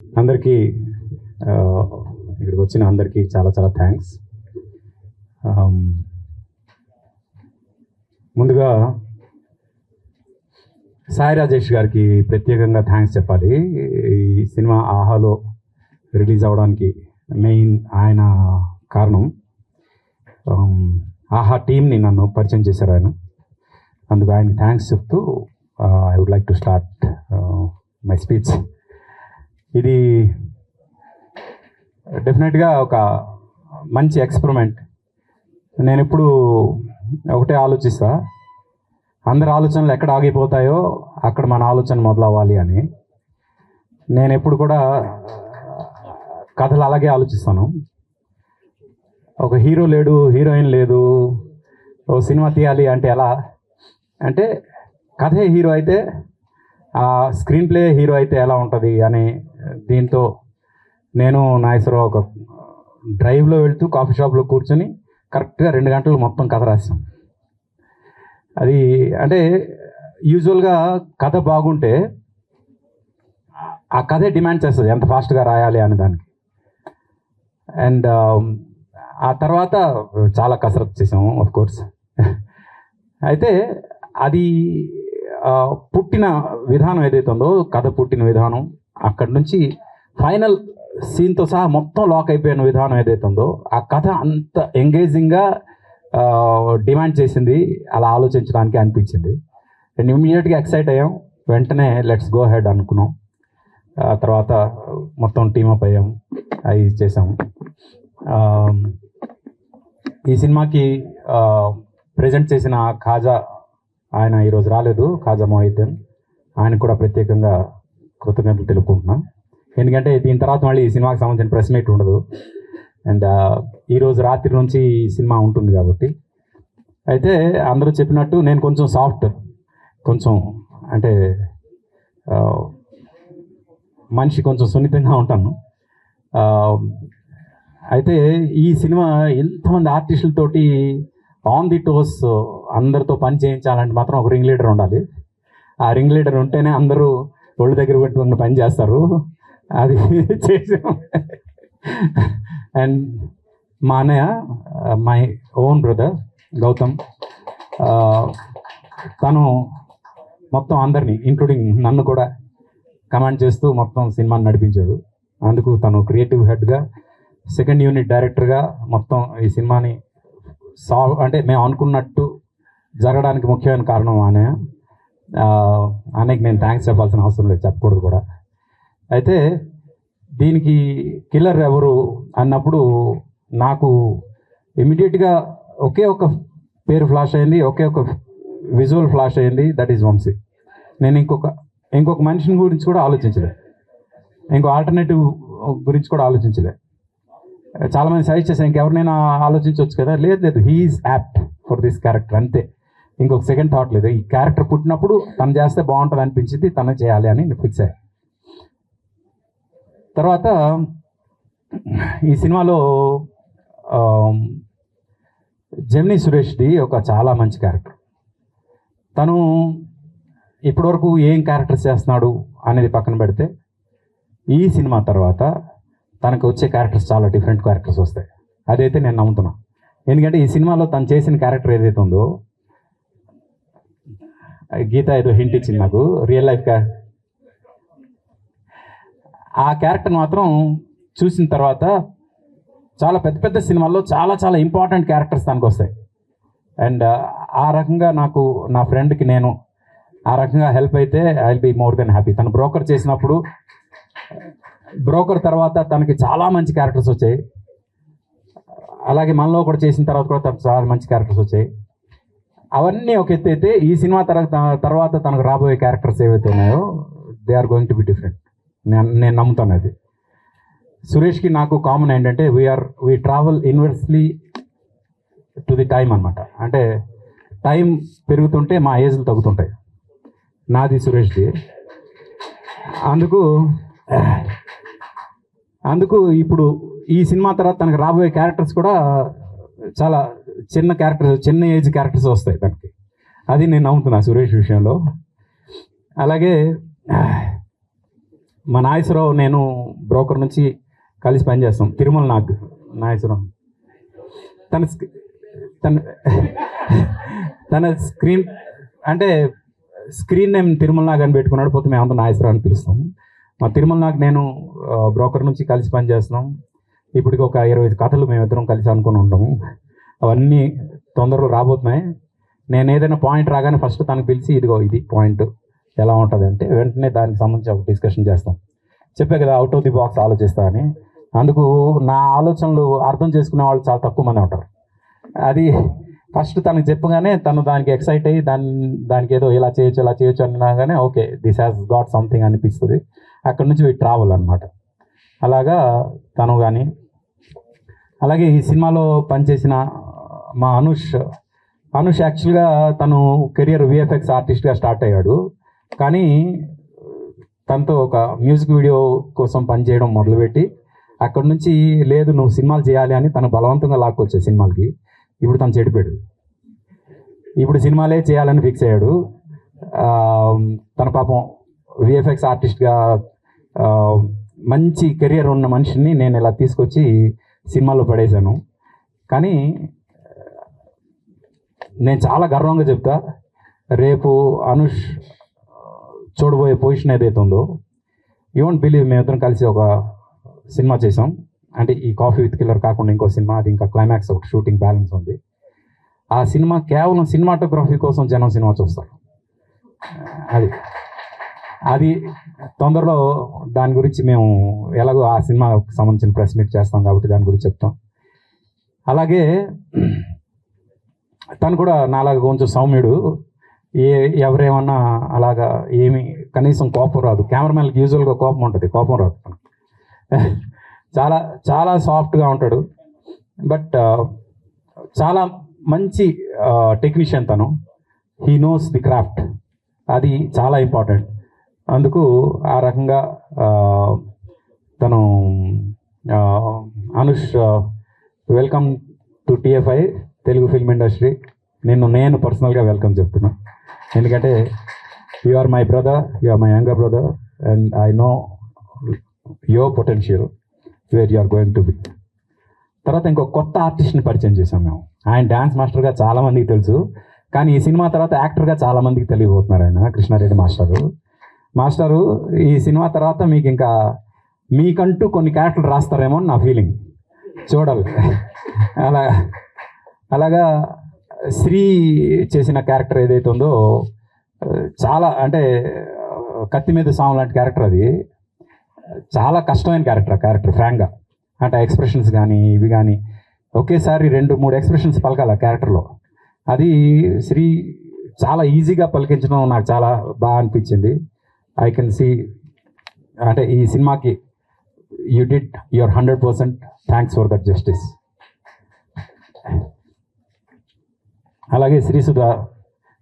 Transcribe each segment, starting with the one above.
అందరికీ ఇక్కడికి వచ్చిన అందరికీ చాలా చాలా థ్యాంక్స్ ముందుగా సాయి రాజేష్ గారికి ప్రత్యేకంగా థ్యాంక్స్ చెప్పాలి. ఈ సినిమా ఆహాలో రిలీజ్ అవడానికి మెయిన్ ఆయన కారణం. ఆహా టీంని నన్ను పరిచయం చేశారు ఆయన. అందుకు ఆయన థ్యాంక్స్ చెప్తూ I would like to start my speech ఇది డెఫినెట్గా ఒక మంచి ఎక్స్పెరిమెంట్ నేను ఇప్పుడు ఒకటే ఆలోచిస్తా. అందరి ఆలోచనలు ఎక్కడ ఆగిపోతాయో అక్కడ మన ఆలోచన మొదలవ్వాలి అని. నేను ఎప్పుడు కూడా కథలు అలాగే ఆలోచిస్తాను. ఒక హీరో లేడు హీరోయిన్ లేదు ఓ సినిమా తీయాలి అంటే ఎలా? అంటే కథే హీరో అయితే ఆ స్క్రీన్ ప్లే హీరో అయితే ఎలా ఉంటుంది అని దీంతో నేను నాగేశ్వరరావు ఒక డ్రైవ్లో వెళ్తూ కాఫీ షాప్లో కూర్చొని కరెక్ట్గా రెండు గంటలు మొత్తం కథ రాసాం అది అంటే యూజువల్గా కథ బాగుంటే ఆ కథే డిమాండ్ చేస్తుంది ఎంత ఫాస్ట్గా రాయాలి అనే దానికి. అండ్ um, ఆ తర్వాత చాలా కసరత్తు చేసాం ఆఫ్ కోర్స్ అయితే అది పుట్టిన విధానం ఏదైతే ఉందో కథ పుట్టిన విధానం అక్కడి నుంచి ఫైనల్ సీన్తో సహా మొత్తం లాక్ అయిపోయిన విధానం ఏదైతే ఉందో ఆ కథ అంత ఎంగేజింగ్గా డిమాండ్ చేసింది. అలా ఆలోచించడానికి అనిపించింది. అండ్ ఇమీడియట్గా ఎక్సైట్ అయ్యాం. వెంటనే లెట్స్ గో హెడ్ అనుకున్నాం. ఆ తర్వాత మొత్తం టీమప్ అయ్యాం. అవి చేసాం. ఈ సినిమాకి ప్రజెంట్ చేసిన ఖాజా ఆయన ఈరోజు రాలేదు. ఖాజా మొహిద్దీన్. ఆయన కూడా ప్రత్యేకంగా కృతజ్ఞతలు తెలుపుకుంటున్నా. ఎందుకంటే దీని తర్వాత మళ్ళీ ఈ సినిమాకి సంబంధించిన ప్రెస్ మీట్ ఉండదు. అండ్ ఈరోజు రాత్రి నుంచి ఈ సినిమా ఉంటుంది కాబట్టి. అయితే అందరూ చెప్పినట్టు నేను కొంచెం సాఫ్ట్ కొంచెం అంటే మనిషి కొంచెం సున్నితంగా ఉంటాను. అయితే ఈ సినిమా ఎంతమంది ఆర్టిస్టులతోటి ఆన్ ది టోస్ అందరితో పని చేయించాలంటే మాత్రం ఒక రింగ్ లీడర్ ఉండాలి. ఆ రింగ్ లీడర్ ఉంటేనే అందరూ ఒళ్ళు దగ్గర పెట్టుకుని పని చేస్తారు. అది చేసాం అండ్ మా అన్నయ్య మై ఓన్ బ్రదర్ గౌతమ్ తను మొత్తం అందరినీ ఇంక్లూడింగ్ నన్ను కూడా కమాండ్ చేస్తూ మొత్తం సినిమాని నడిపించాడు. అందుకు తను క్రియేటివ్ హెడ్గా సెకండ్ యూనిట్ డైరెక్టర్గా మొత్తం ఈ సినిమాని సాల్వ్ అంటే మేము అనుకున్నట్టు జరగడానికి ముఖ్యమైన కారణం ఆనయ అన్నయ్యకి నేను థ్యాంక్స్ చెప్పాల్సిన అవసరం లేదు చెప్పకూడదు కూడా. అయితే దీనికి కిల్లర్ ఎవరు అన్నప్పుడు నాకు ఇమీడియట్గా ఒకే ఒక పేరు ఫ్లాష్ అయింది ఒకే ఒక విజువల్ ఫ్లాష్ అయింది దట్ ఈజ్ వంశీ నేను ఇంకొక ఇంకొక మనిషిని గురించి కూడా ఆలోచించలే. ఇంకో ఆల్టర్నేటివ్ గురించి కూడా ఆలోచించలే. చాలా మంది సజెస్ట్ చేశాను ఇంకెవరినైనా ఆలోచించవచ్చు కదా? లేదు లేదు he's apt for this character అంతే. ఇంకొక సెకండ్ థాట్ లేదు. ఈ క్యారెక్టర్ పుట్టినప్పుడు తను చేస్తే బాగుంటుంది అనిపించింది తను చేయాలి అని ఫిక్స్ అయ్యా. తర్వాత ఈ సినిమాలో ఆమ్, జెమినీ సురేష్ది ఒక చాలా మంచి క్యారెక్టర్ తను ఇప్పటివరకు ఏం క్యారెక్టర్స్ చేస్తున్నాడు అనేది పక్కన పెడితే ఈ సినిమా తర్వాత తనకు వచ్చే క్యారెక్టర్స్ చాలా డిఫరెంట్ క్యారెక్టర్స్ వస్తాయి. అదైతే నేను నమ్ముతున్నాను ఎందుకంటే ఈ సినిమాలో తను చేసిన క్యారెక్టర్ ఏదైతే ఉందో గీత ఏదో హింట్ ఇచ్చింది నాకు రియల్ లైఫ్ ఆ క్యారెక్టర్ మాత్రం చూసిన తర్వాత చాలా పెద్ద పెద్ద సినిమాల్లో చాలా చాలా ఇంపార్టెంట్ క్యారెక్టర్స్ తనకు వస్తాయి. అండ్ uh, ఆ రకంగా నాకు నా ఫ్రెండ్కి నేను ఆ రకంగా హెల్ప్ అయితే I will be more than happy తను బ్రోకర్ చేసినప్పుడు బ్రోకర్ తర్వాత తనకి చాలా మంచి క్యారెక్టర్స్ వచ్చాయి. అలాగే మనలో కూడా చేసిన తర్వాత కూడా తనకు చాలా మంచి క్యారెక్టర్స్ వచ్చాయి. అవన్నీ ఒక ఎత్తు అయితే ఈ సినిమా తర్వాత తర్వాత తనకు రాబోయే క్యారెక్టర్స్ ఏవైతే ఉన్నాయో they are going to be different నేను నేను నమ్ముతాను అది. సురేష్కి నాకు కామన్ ఏంటంటే we're we travel inversely to the time అనమాట అంటే టైం పెరుగుతుంటే మా ఏజ్లు తగ్గుతుంటాయి. నాది సురేష్ది. అందుకు అందుకు ఇప్పుడు ఈ సినిమా తర్వాత తనకు రాబోయే క్యారెక్టర్స్ కూడా చాలా చిన్న క్యారెక్టర్స్ చిన్న ఏజ్ క్యారెక్టర్స్ వస్తాయి తనకి. అది నేను నమ్ముతున్నా సురేష్ విషయంలో. అలాగే మా నాగేశ్వరరావు నేను బ్రోకర్ నుంచి కలిసి పనిచేస్తాం. తిరుమల నాగ్ నాగేశ్వరం తన తన తన స్క్రీన్ అంటే స్క్రీన్ నేమ్ తిరుమల నాగ్ అని పెట్టుకున్నాడు పోతే మేము అంతా నాగేశ్వరం అని పిలుస్తాం. మా తిరుమల నాగ్ నేను బ్రోకర్ నుంచి కలిసి పనిచేస్తున్నాం. ఇప్పటికి ఒక ఇరవై కథలు మేమిద్దరం కలిసి అనుకుని ఉంటాము. అవన్నీ తొందరలో రాబోతున్నాయి. నేను ఏదైనా పాయింట్ రాగానే ఫస్ట్ తనకు పిలిచి ఇదిగో ఇది పాయింట్ ఎలా ఉంటుంది అంటే వెంటనే దానికి సంబంధించి ఒక డిస్కషన్ చేస్తాం. చెప్పే కదా అవుట్ ఆఫ్ ది బాక్స్ ఆలోచిస్తా అని. అందుకు నా ఆలోచనలు అర్థం చేసుకునే వాళ్ళు చాలా తక్కువ మంది ఉంటారు. అది ఫస్ట్ తనకు చెప్పగానే తను దానికి ఎక్సైట్ అయ్యి దాని దానికి ఏదో ఇలా చేయొచ్చు ఇలా చేయొచ్చు అనగానే okay this has got something అనిపిస్తుంది. అక్కడ నుంచి వీటి ట్రావెల్ అనమాట అలాగా తను కానీ అలాగే ఈ సినిమాలో పనిచేసిన మా అనుష్ అనుష్ యాక్చువల్గా తను కెరియర్ విఎఫ్ఎక్స్ ఆర్టిస్ట్గా స్టార్ట్ అయ్యాడు. కానీ తనతో ఒక మ్యూజిక్ వీడియో కోసం పనిచేయడం మొదలుపెట్టి అక్కడ నుంచి లేదు నువ్వు సినిమాలు చేయాలి అని తను బలవంతంగా లాక్కొచ్చే సినిమాలకి. ఇప్పుడు తను చెడిపోయాడు. ఇప్పుడు సినిమాలే చేయాలని ఫిక్స్ అయ్యాడు. తన పాపం విఎఫ్ఎక్స్ ఆర్టిస్ట్గా మంచి కెరియర్ ఉన్న మనిషిని నేను ఇలా తీసుకొచ్చి సినిమాలో పడేశాను. కానీ నేను చాలా గర్వంగా చెప్తా. రేపు అనుష్ చూడబోయే పొజిషన్ ఏదైతే ఉందో యూంట్ బిలీవ్ మేమిద్దరం కలిసి ఒక సినిమా చేసాం అంటే ఈ కాఫీ విత్ కిల్లర్ కాకుండా ఇంకో సినిమా అది ఇంకా క్లైమాక్స్ ఒకటి షూటింగ్ బ్యాలెన్స్ ఉంది. ఆ సినిమా కేవలం సినిమాటోగ్రఫీ కోసం జనం సినిమా చూస్తారు. అది అది తొందరలో దాని గురించి మేము ఎలాగో ఆ సినిమాకి సంబంధించిన ప్రెస్ మీట్ చేస్తాం కాబట్టి దాని గురించి చెప్తాం. అలాగే తను కూడా నాలాగా కొంచెం సౌమ్యుడు. ఏ ఎవరేమన్నా అలాగా ఏమి కనీసం కోపం రాదు. కెమెరామెన్కి యూజువల్గా కోపం ఉంటుంది. కోపం రాదు చాలా చాలా సాఫ్ట్గా ఉంటాడు. బట్ చాలా మంచి టెక్నీషియన్ తను. He knows the craft. అది చాలా ఇంపార్టెంట్. అందుకు ఆ రకంగా తను Anush welcome to TFI Telugu film industry నిన్ను నేను పర్సనల్గా వెల్కమ్ చెప్తున్నా. ఎందుకంటే you are my brother you are my younger brother and I know your potential where you are going to be తర్వాత ఇంకో కొత్త ఆర్టిస్ట్ని పరిచయం చేశాం మేము. ఆయన డ్యాన్స్ మాస్టర్గా చాలామందికి తెలుసు. కానీ ఈ సినిమా తర్వాత యాక్టర్గా చాలామందికి తెలియబోతున్నారు ఆయన కృష్ణారెడ్డి మాస్టరు. మాస్టరు ఈ సినిమా తర్వాత మీకు ఇంకా మీకంటూ కొన్ని క్యారెక్టర్లు రాస్తారేమో అని నా ఫీలింగ్ చూడాలి. అలా అలాగా శ్రీ చేసిన క్యారెక్టర్ ఏదైతే ఉందో చాలా అంటే కత్తి మీద సాము లాంటి క్యారెక్టర్ అది. చాలా కష్టమైన క్యారెక్టర్ ఆ క్యారెక్టర్ ఫ్రాంక్గా. అంటే ఎక్స్ప్రెషన్స్ కానీ ఇవి కానీ ఒకేసారి రెండు మూడు ఎక్స్ప్రెషన్స్ పలకాలి ఆ క్యారెక్టర్లో. అది శ్రీ చాలా ఈజీగా పలికించడం నాకు చాలా బాగా అనిపించింది. ఐ కెన్ సీ అంటే ఈ సినిమాకి you did your hundred percent thanks for that justice. అలాగే శ్రీసుధ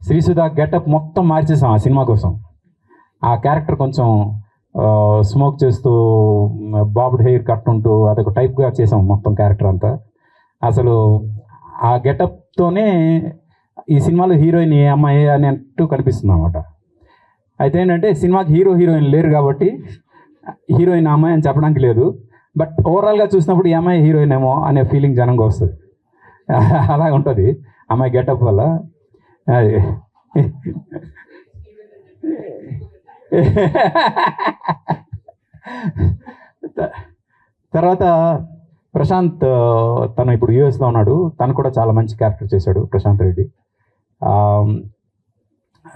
శ్రీసుధ గెటప్ మొత్తం మార్చేసాం ఆ సినిమా కోసం. ఆ క్యారెక్టర్ కొంచెం స్మోక్ చేస్తూ బాబ్డ్ హెయిర్ కట్ ఉంటూ అదొక టైప్గా చేసాం మొత్తం క్యారెక్టర్ అంతా. అసలు ఆ గెటప్తోనే ఈ సినిమాలో హీరోయిన్ ఏ అమ్మాయి అని అంటూ కనిపిస్తుంది అనమాట అయితే ఏంటంటే సినిమాకి హీరో హీరోయిన్ లేరు కాబట్టి హీరోయిన్ ఆ అమ్మాయి అని చెప్పడానికి లేదు. బట్ ఓవరాల్గా చూసినప్పుడు ఈ అమ్మాయి హీరోయిన్ ఏమో అనే ఫీలింగ్ జనంగా వస్తుంది. అలా ఉంటుంది అమ్మాయి గెటప్ వల్ల? అది. తర్వాత ప్రశాంత్ తను ఇప్పుడు యూఎస్లో ఉన్నాడు. తను కూడా చాలా మంచి క్యారెక్టర్ చేశాడు ప్రశాంత్ రెడ్డి.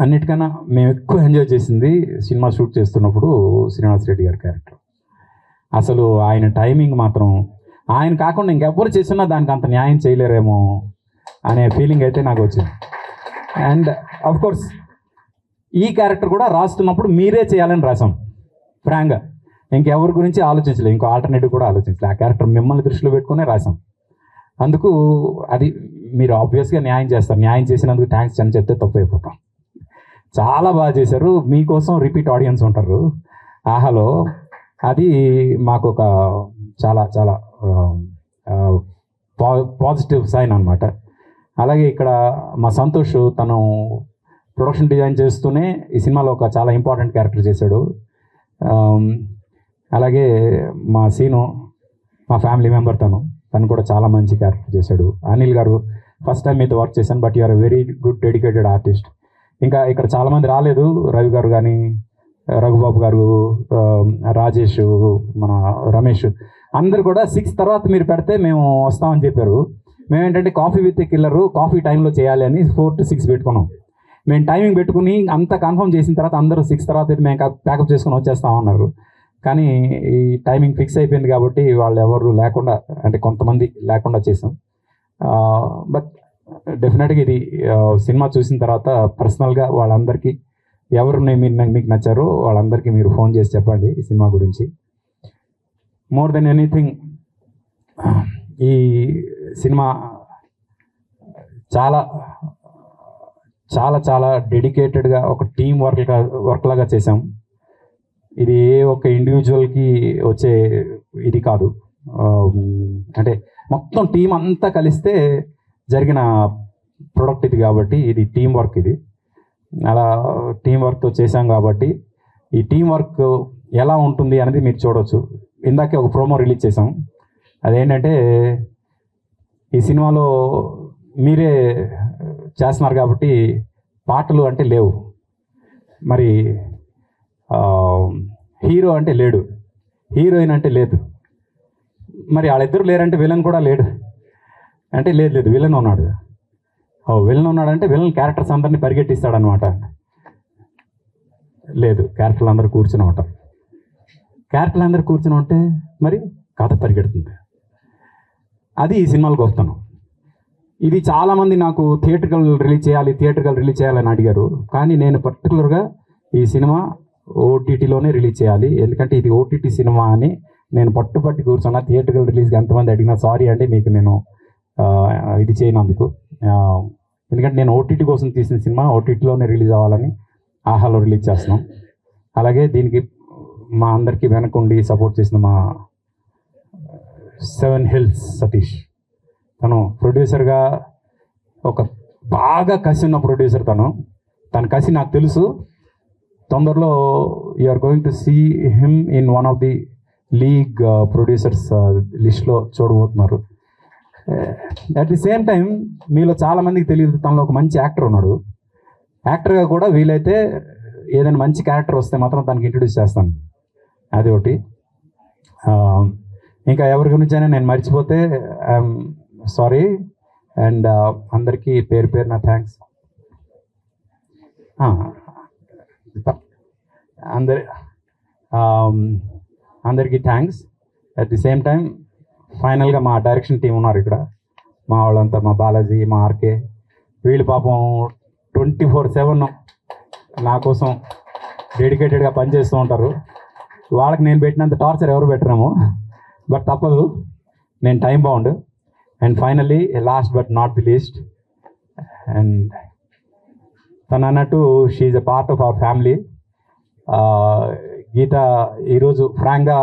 అన్నిటికన్నా మేము ఎక్కువ ఎంజాయ్ చేసింది సినిమా షూట్ చేస్తున్నప్పుడు శ్రీనివాస్ రెడ్డి గారి క్యారెక్టర్. అసలు ఆయన టైమింగ్ మాత్రం ఆయన కాకుండా ఇంకెవ్వరు చేసినా దానికి అంత న్యాయం చేయలేరేమో అనే ఫీలింగ్ అయితే నాకు వచ్చింది అండ్ అఫ్ కోర్స్ ఈ క్యారెక్టర్ కూడా రాస్తున్నప్పుడు మీరే చేయాలని రాసాం ఫ్రాంక్గా ఇంకెవరి గురించి ఆలోచించలేదు. ఇంకో ఆల్టర్నేటివ్ కూడా ఆలోచించలేదు. ఆ క్యారెక్టర్ మిమ్మల్ని దృష్టిలో పెట్టుకునే రాసాం అందుకు అది మీరు ఆబ్వియస్గా న్యాయం చేస్తారు. న్యాయం చేసినందుకు థ్యాంక్స్ అని చెప్తే తప్పు అయిపోతాం చాలా బాగా చేశారు. మీకోసం రిపీట్ ఆడియన్స్ ఉంటారు. ఆహాలో అది మాకు ఒక చాలా చాలా పాజిటివ్ సైన్ అనమాట అలాగే ఇక్కడ మా సంతోష్ తను ప్రొడక్షన్ డిజైన్ చేస్తూనే ఈ సినిమాలో ఒక చాలా ఇంపార్టెంట్ క్యారెక్టర్ చేశాడు. అలాగే మా సీను మా ఫ్యామిలీ మెంబర్ తను తను కూడా చాలా మంచి క్యారెక్టర్ చేశాడు. అనిల్ గారు ఫస్ట్ టైం మీతో వర్క్ చేశాను but you're very good dedicated artist. ఇంకా ఇక్కడ చాలామంది రాలేదు రవి గారు కానీ రఘుబాబు గారు రాజేష్ మన రమేష్. అందరు కూడా సిక్స్ తర్వాత మీరు పెడితే మేము వస్తామని చెప్పారు. మేము ఏంటంటే కాఫీ విత్ కిల్లరు కాఫీ టైంలో చేయాలి అని ఫోర్ టు సిక్స్ పెట్టుకున్నాం. మేము టైమింగ్ పెట్టుకుని అంత కన్ఫర్మ్ చేసిన తర్వాత అందరూ సిక్స్ తర్వాత మేము ప్యాకప్ చేసుకుని వచ్చేస్తామన్నారు కానీ ఈ టైమింగ్ ఫిక్స్ అయిపోయింది కాబట్టి వాళ్ళు ఎవరు లేకుండా అంటే కొంతమంది లేకుండా చేసాం. బట్ డెఫినెట్గా ఇది సినిమా చూసిన తర్వాత పర్సనల్గా వాళ్ళందరికీ ఎవరు మీరు నాకు- మీకు నచ్చారో వాళ్ళందరికీ మీరు ఫోన్ చేసి చెప్పండి ఈ సినిమా గురించి. మోర్ దెన్ ఎనీథింగ్ ఈ సినిమా చాలా చాలా చాలా డెడికేటెడ్గా ఒక టీం వర్క్ వర్క్ లాగా చేసాం ఇది ఏ ఒక్క ఇండివిజువల్కి వచ్చే ఇది కాదు. అంటే మొత్తం టీం అంతా కలిస్తే జరిగిన ప్రొడక్ట్ ఇది కాబట్టి ఇది టీం వర్క్ ఇది. అలా టీం వర్క్తో చేసాం కాబట్టి ఈ టీం వర్క్ ఎలా ఉంటుంది అనేది మీరు చూడవచ్చు ఇందాకే ఒక ప్రోమో రిలీజ్ చేసాం అదేంటంటే ఈ సినిమాలో మీరే చేస్తున్నారు కాబట్టి పాటలు అంటే లేవు. మరి హీరో అంటే లేడు. హీరోయిన్ అంటే లేదు. మరి వాళ్ళిద్దరు లేరంటే విలన్ కూడా లేడు. అంటే లేదు లేదు విలన్ ఉన్నాడు. ఓ విలన్ ఉన్నాడంటే విలన్ క్యారెక్టర్స్ అందరినీ పరిగెట్టిస్తాడనమాట లేదు క్యారెక్టర్లు అందరూ కూర్చుని ఉంటారు. క్యారెక్టర్లు అందరూ కూర్చుని ఉంటే మరి కథ పరిగెడుతుంది. అది ఈ సినిమాలు వస్తాను ఇది చాలామంది నాకు థియేటర్కల్ రిలీజ్ చేయాలి థియేటర్కల్ రిలీజ్ చేయాలని అడిగారు. కానీ నేను పర్టికులర్గా ఈ సినిమా ఓటీటీలోనే రిలీజ్ చేయాలి. ఎందుకంటే ఇది ఓటీటీ సినిమా అని నేను పట్టుపట్టి కూర్చున్నా. థియేటర్కల్ రిలీజ్కి ఎంతమంది అడిగినా సారీ అండి మీకు నేను ఇది చేయనందుకు. ఎందుకంటే నేను ఓటీటీ కోసం తీసిన సినిమా ఓటీటీలోనే రిలీజ్ అవ్వాలని ఆహాలో రిలీజ్ చేస్తున్నాం. అలాగే దీనికి మా అందరికీ వెనకుండి సపోర్ట్ చేసిన మా సెవెన్ హిల్స్ సతీష్. తను ప్రొడ్యూసర్గా ఒక బాగా కసి ఉన్న ప్రొడ్యూసర్ తను. తన కసి నాకు తెలుసు. తొందరలో you are going to see him in one of the league producers లిస్ట్లో చూడబోతున్నారు. అట్ ది సేమ్ టైం మీలో చాలామందికి తెలియదు తనలో ఒక మంచి యాక్టర్ ఉన్నాడు. యాక్టర్గా కూడా వీలైతే ఏదైనా మంచి క్యారెక్టర్ వస్తే మాత్రం తనకి ఇంట్రడ్యూస్ చేస్తాను. అది ఒకటి. Uh, ఇంకా ఎవరి గురించైనా నేను మర్చిపోతే ఐఎమ్ సారీ అండ్ అందరికీ పేరు పేరు నా థ్యాంక్స్ అందరి um, అందరికీ thanks at the same time ఫైనల్గా మా డైరెక్షన్ టీం ఉన్నారు ఇక్కడ. మా వాళ్ళంతా మా బాలాజీ మా ఆర్కే. వీళ్ళు పాపం ట్వంటీ ఫోర్ సెవెన్ నా కోసం డెడికేటెడ్గా పనిచేస్తూ ఉంటారు. వాళ్ళకి నేను పెట్టినంత టార్చర్ ఎవరు పెట్టరేమో. బట్ తప్పదు నేను time bound and finally last but not the least and తను అన్నట్టు she a part of our family Geetha ఈరోజు ఫ్రాంక్గా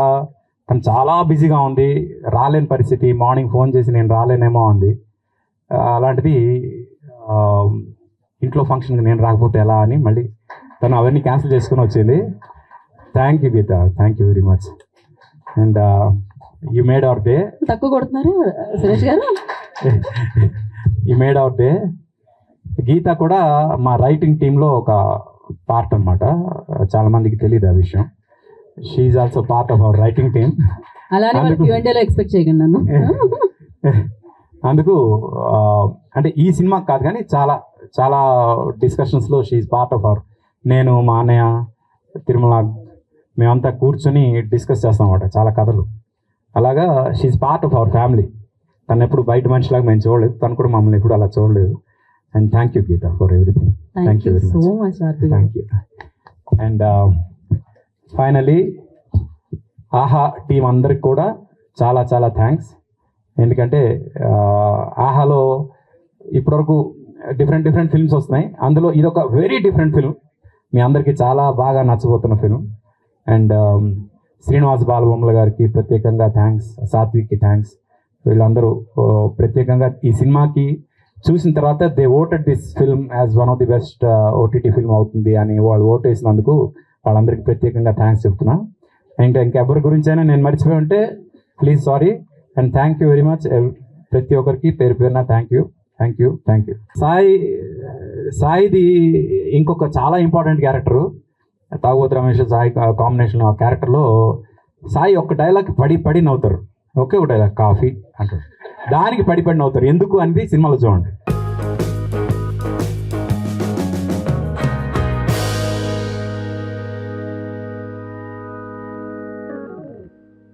తను చాలా బిజీగా ఉంది. రాలేని పరిస్థితి. మార్నింగ్ ఫోన్ చేసి నేను రాలేనేమో ఉంది. Uh, అలాంటిది um, ఇంట్లో ఫంక్షన్కి నేను రాకపోతే ఎలా అని మళ్ళీ తను అవన్నీ క్యాన్సిల్ చేసుకుని వచ్చింది. Thank you Geetha thank you very much and you made our day తక్కువ కొడుతున్నారు సురేష్ గారు. ఈ మేడ్ అవుట్ డే గీత కూడా మా రైటింగ్ టీంలో ఒక పార్ట్ అనమాట చాలా మందికి తెలియదు ఆ విషయం. She also part of our writing team అలానే ఎక్స్పెక్ట్ చేయకండి నన్ను. అందుకు అంటే ఈ సినిమా కాదు కానీ చాలా చాలా డిస్కషన్స్లో షీఈ్ పార్ట్ ఆఫ్ అవర్ నేను మా అన్నయ్య తిరుమల మేమంతా కూర్చొని డిస్కస్ చేస్తాం అన్నమాట. చాలా కథలు. అలాగా she part of our family తను ఎప్పుడు బయట మనిషిలాగా మేము చూడలేదు. తను కూడా మమ్మల్ని ఎప్పుడు అలా చూడలేదు. And thank you Geetha for everything thank you so much thank you and finally Aha team అందరికి కూడా చాలా చాలా థ్యాంక్స్ ఎందుకంటే uh, ఆహాలో ఇప్పటివరకు డిఫరెంట్ డిఫరెంట్ ఫిల్మ్స్ వస్తున్నాయి. అందులో ఇది ఒక వెరీ డిఫరెంట్ ఫిల్మ్ మీ అందరికీ చాలా బాగా నచ్చబోతున్న ఫిల్మ్ అండ్ శ్రీనివాస్ బాలబొమ్మల గారికి ప్రత్యేకంగా థ్యాంక్స్ సాత్విక్కి థ్యాంక్స్ వీళ్ళందరూ ప్రత్యేకంగా ఈ సినిమాకి చూసిన తర్వాత they voted this film as one of the best OTT film అవుతుంది అని వాళ్ళు ఓట్ వేసినందుకు వాళ్ళందరికీ ప్రత్యేకంగా థ్యాంక్స్ చెప్తున్నా ఇంకా ఇంకెవరి గురించైనా నేను మర్చిపోయి ఉంటే please sorry and thank you very much ప్రతి ఒక్కరికి పేరు పేరున thank you thank you thank you Sai సాయిది ఇంకొక చాలా ఇంపార్టెంట్ క్యారెక్టరు తాగుబోతు రమేష్ సాయి కాంబినేషన్ ఆ క్యారెక్టర్లో సాయి ఒక్క డైలాగ్ పడి పడి నవ్వుతారు. ఒకే ఒక డైలాగ్ కాఫీ అంటారు. దానికి పడి పడి నవ్వుతారు. ఎందుకు అనేది సినిమాలో చూడండి.